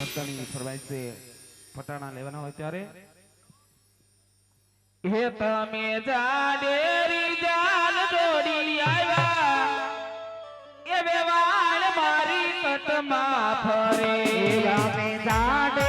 સંતાની ફરવાઈસે પટાણા લેવાના હોય ત્યારે. હે તમે જાડે રી જાન દોડી આવ્યા. એ બેવાલ મારી કટમાં ફરે. તમે જાડે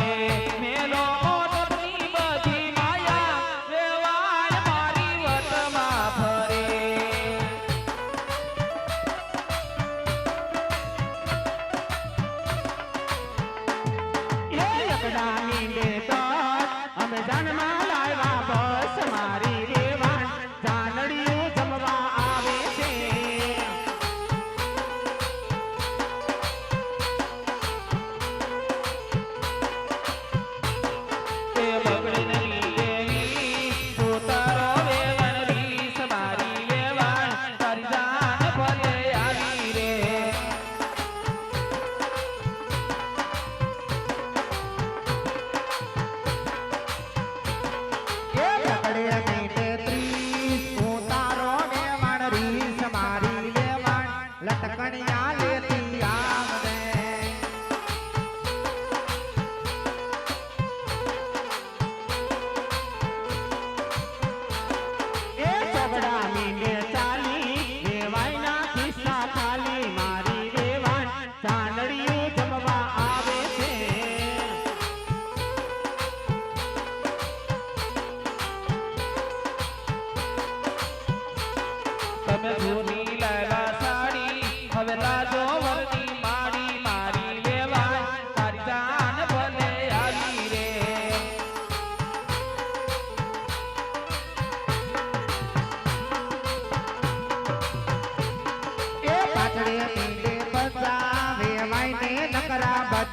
સકડા નીંદે તો અમે જન્મા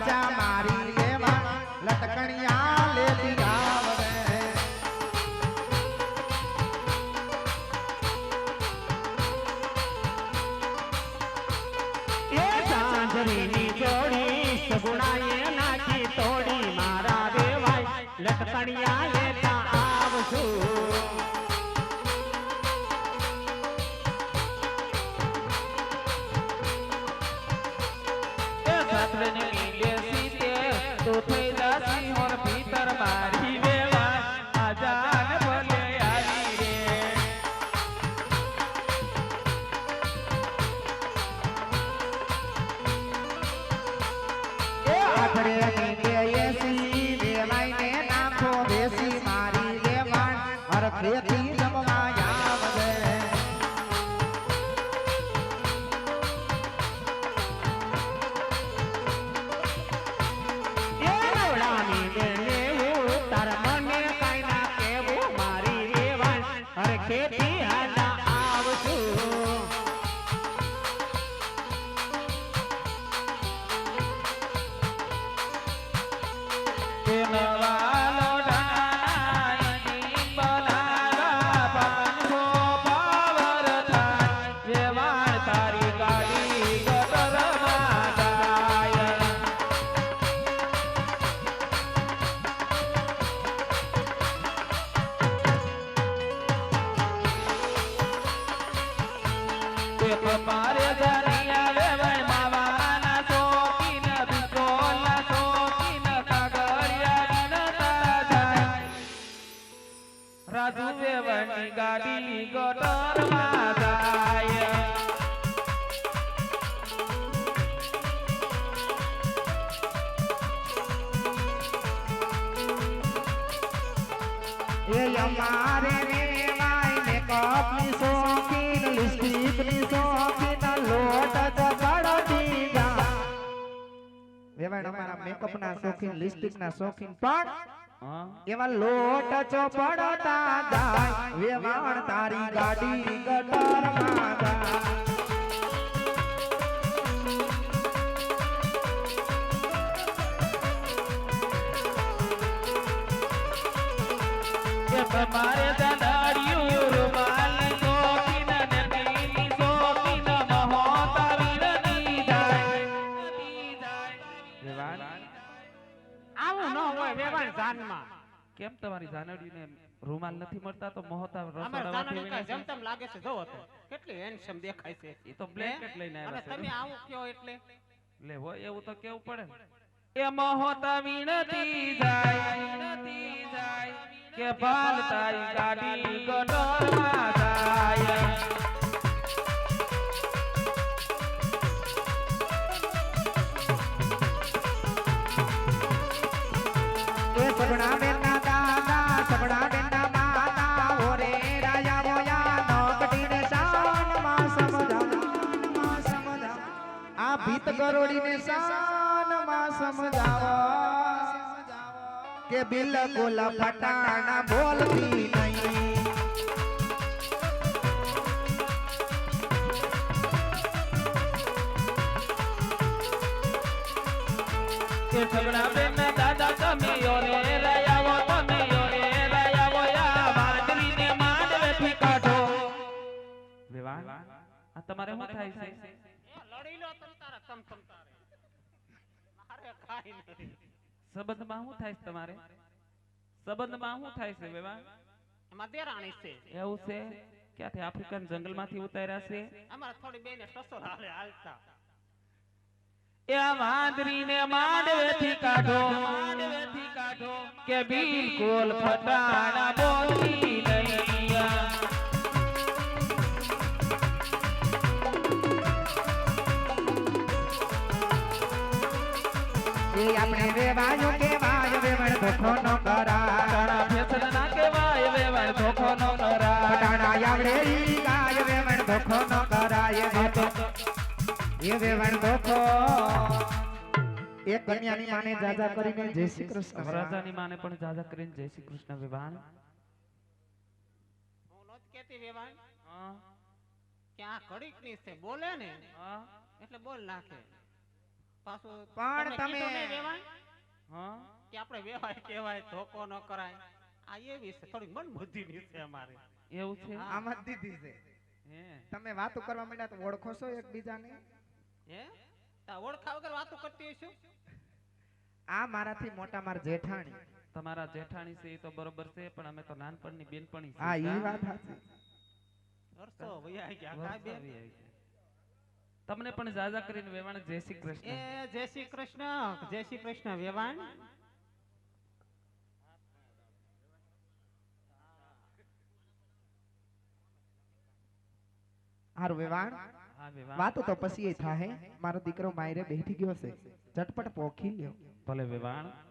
મજા મારી એવા લટકણિયા લે લટકણિયા લેતા આવશું Absolutely. பேட்டி ગાડી ગોટરમાં જાય. એ અમારે વેવાય અમારા મેકઅપના શોખીન લિપસ્ટિક ના શોખીન. પણ એવા લોટ ચોપડતા જાય વેવાણ તારી ગાડી ગટરમાં જાય. તમારે દાદાડિયું વેવાણ આવું ન હોય વેવાણ જાનમાં. કેમ તમારી જાનડીને રૂમાલ નથી મળતા? તો મોહતા રસોડામાંથી જેમ તેમ લાગે છે? જોવો તો કેટલી હેન્ડસમ દેખાય છે. એ તો બ્લેન્કેટ લઈને આવ્યા છે. તમે આવું કયો એટલે? લે હોય એવું તો કેવું પડે એ મોહતા વિનતી જાય કે ભાલ તારી ગાડી ગટરમાં ભીત ગરોડીને શાનમાં સમજાવો કે બિલકુલ ફટાણા બોલતી નહીં. કે સગડા બેન દાદા તમે યોરે લયાવો તમે યોરે લયાવો યા વાંદરીને માંડવેથી કાઢો વિવાહ આ તમારે શું થાય છે? લડી લો તમ તારા તમ તમ તારે. મારે કાઈ નથી. સંબંધમાં શું થાય તમારે? સંબંધમાં શું થાય છે વેવાણ એમાં દેરાણી છે. એવું છે? ક્યાંથી? આફ્રિકન જંગલમાંથી ઉતાર્યા છે? અમારે થોડી બેને સસુર હાલે હાલતા. એ વાંદરીને માંડવેથી કાઢો. માંડવેથી કાઢો. કે બિલકુલ ફટાણા નહીં. એ આપણે વેવાયો કેવાય વેવણ ધોખો નો કરા તારા ફેસલ ના કહેવાય વેવાય ધોખો નો કરા પટાણા આવડે ઈ ગાય વેવણ ધોખો નો કરા એ તો એ વેવણ ધોખો એક કન્યાની માને જાજા કરીને જય શ્રી કૃષ્ણ. રાજાની માને પણ જાજા કરીને જય શ્રી કૃષ્ણ વેવાણ. હું નત કેતી વેવાણ. હા, કે આ ઘડીકની છે બોલે ને. હા, એટલે બોલ નાખે. પાછું પણ તમે- હા. કે આપણે વેવાય કહેવાય ધોકો ન કરાય. આ એવી છે થોડી મન બુદ્ધિ ની છે અમારે. એવું છે. આમાં જ દીધી છે. હે. તમે વાતો કરવા માંડ્યા તો ઓળખો છો એકબીજાને? હે? તા ઓળખા વગર વાતો કરતી હશું આ મારાથી મોટા માર જેઠાણી. તમારા જેઠાણી છે એ તો બરોબર છે પણ અમે તો નાનપણની બેનપણી છે હા એ વાત સાચી. વર્ષો વયા ગયા વર્ષ કાંઈ બેન? આવી આવી છે. તમને પણ જાજા કરીને વેવાણ જય શ્રી કૃષ્ણ. એ જય શ્રી કૃષ્ણ જય શ્રી કૃષ્ણ વેવાણ. હારું વેવાણ. વાતો તો પછી એ થાહે. મારો દીકરો માયરે બેઠી ગયો છે ઝટપટ પોખી લ્યો. ભલે વેવાણ.